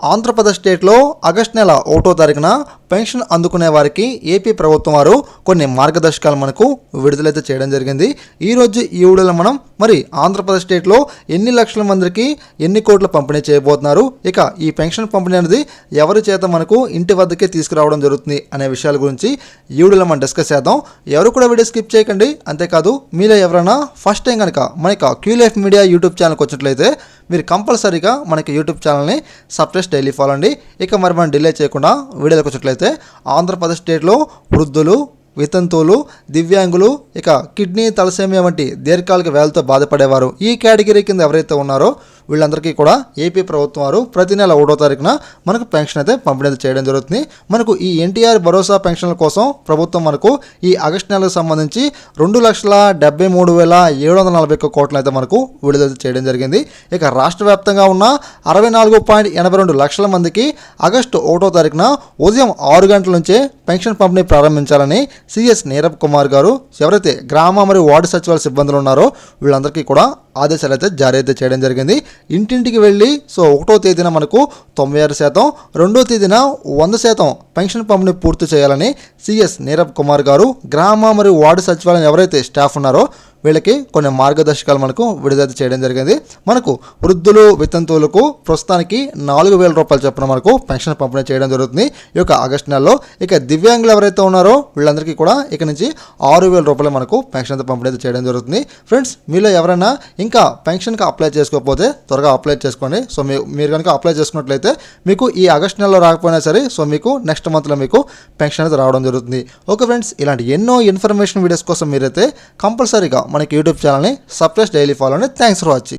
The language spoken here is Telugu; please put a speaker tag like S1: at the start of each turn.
S1: ఆంధ్రప్రదేశ్ స్టేట్లో ఆగస్ట్ నెల ఒకటో తారీఖున పెన్షన్ అందుకునే వారికి ఏపీ ప్రభుత్వం వారు కొన్ని మార్గదర్శకాలు మనకు విడుదలైతే చేయడం జరిగింది. ఈరోజు ఈ వీడియోలో మనం మరి ఆంధ్రప్రదేశ్ స్టేట్లో ఎన్ని లక్షల మందికి ఎన్ని కోట్లు పంపిణీ చేయబోతున్నారు? ఇక ఈ పెన్షన్ పంపిణీ అనేది ఎవరి చేత మనకు ఇంటి వద్దకే తీసుకురావడం జరుగుతుంది అనే విషయాల గురించి ఈ వీడియోలో మనం డిస్కస్ చేద్దాం. ఎవరు కూడా వీడియో స్కిప్ చేయకండి. అంతేకాదు మీలో ఎవరైనా ఫస్ట్ టైం కనుక మనకి క్యూలైఫ్ మీడియా యూట్యూబ్ ఛానల్కి వచ్చినట్లయితే మీరు కంపల్సరీగా మనకి యూట్యూబ్ ఛానల్ని సబ్స్క్రైబ్ డైలీ ఫాలో అండి. ఇక మరి మనం డిలే చేయకుండా వీడియోలోకి వచ్చినట్లయితే ఆంధ్రప్రదేశ్ స్టేట్లో వృద్ధులు వితంతువులు దివ్యాంగులు ఇక కిడ్నీ తలసేమియా వంటి దీర్ఘకాలిక వ్యాధులతో బాధపడేవారు. ఈ కేటగిరీ కింద ఎవరైతే ఉన్నారో వీళ్ళందరికీ కూడా ఏపీ ప్రభుత్వం వారు ప్రతి నెల ఒకటో తారీఖున మనకు పెన్షన్ అయితే పంపిణీ చేయడం జరుగుతుంది. మనకు ఈ ఎన్టీఆర్ భరోసా పెన్షన్ల కోసం ప్రభుత్వం మనకు ఈ ఆగస్టు నెలకు సంబంధించి రెండు లక్షల డెబ్బై మూడు వేల ఏడు వందల నలభై ఒక్క కోట్లను అయితే మనకు విడుదల చేయడం జరిగింది. ఇక రాష్ట్ర వ్యాప్తంగా ఉన్న అరవై నాలుగు పాయింట్ ఎనభై రెండు లక్షల మందికి ఆగస్టు ఒకటో తారీఖున ఉదయం ఆరు గంటల నుంచే పెన్షన్ పంపిణీ ప్రారంభించాలని సిఎస్ నీరబ్ కుమార్ గారు ఎవరైతే గ్రామ మరియు వార్డు సచివాలయ సిబ్బందులు ఉన్నారో వీళ్ళందరికీ కూడా ఆదేశాలు అయితే జారీ అయితే చేయడం జరిగింది. ఇంటింటికి వెళ్ళి సో ఒకటో తేదీన మనకు తొంభై ఆరు శాతం రెండో తేదీన వంద శాతం పెన్షన్ పంపిణీ పూర్తి చేయాలని సిఎస్ నీరబ్ కుమార్ గారు గ్రామ మరియు వార్డు సచివాలయం ఎవరైతే స్టాఫ్ ఉన్నారో వీళ్ళకి కొన్ని మార్గదర్శకాలు మనకు విడుదల చేయడం జరిగింది. మనకు వృద్ధులు వితంతువులకు ప్రస్తుతానికి నాలుగు వేల రూపాయలు చొప్పున మనకు పెన్షన్ పంపిణీ చేయడం జరుగుతుంది. ఈ యొక్క ఆగస్టు నెలలో ఇక దివ్యాంగులు ఎవరైతే ఉన్నారో వీళ్ళందరికీ కూడా ఇక నుంచి ఆరు వేల రూపాయలు మనకు పెన్షన్ పంపిణీ అయితే చేయడం జరుగుతుంది. ఫ్రెండ్స్ మీలో ఎవరైనా ఇంకా పెన్షన్కి అప్లై చేసుకోకపోతే త్వరగా అప్లై చేసుకోండి. సో మీరు కనుక అప్లై చేసుకున్నట్లయితే మీకు ఈ ఆగస్ట్ నెలలో రాకపోయినా సరే సో మీకు నెక్స్ట్ మంత్లో మీకు పెన్షన్ అయితే రావడం జరుగుతుంది. ఓకే ఫ్రెండ్స్ ఇలాంటి ఎన్నో ఇన్ఫర్మేషన్ వీడియోస్ కోసం మీరైతే కంపల్సరీగా మనకి యూట్యూబ్ ఛానల్ని సబ్స్క్రైబ్ డైలీ ఫాలో అండి థ్యాంక్స్ ఫర్ వాచింగ్.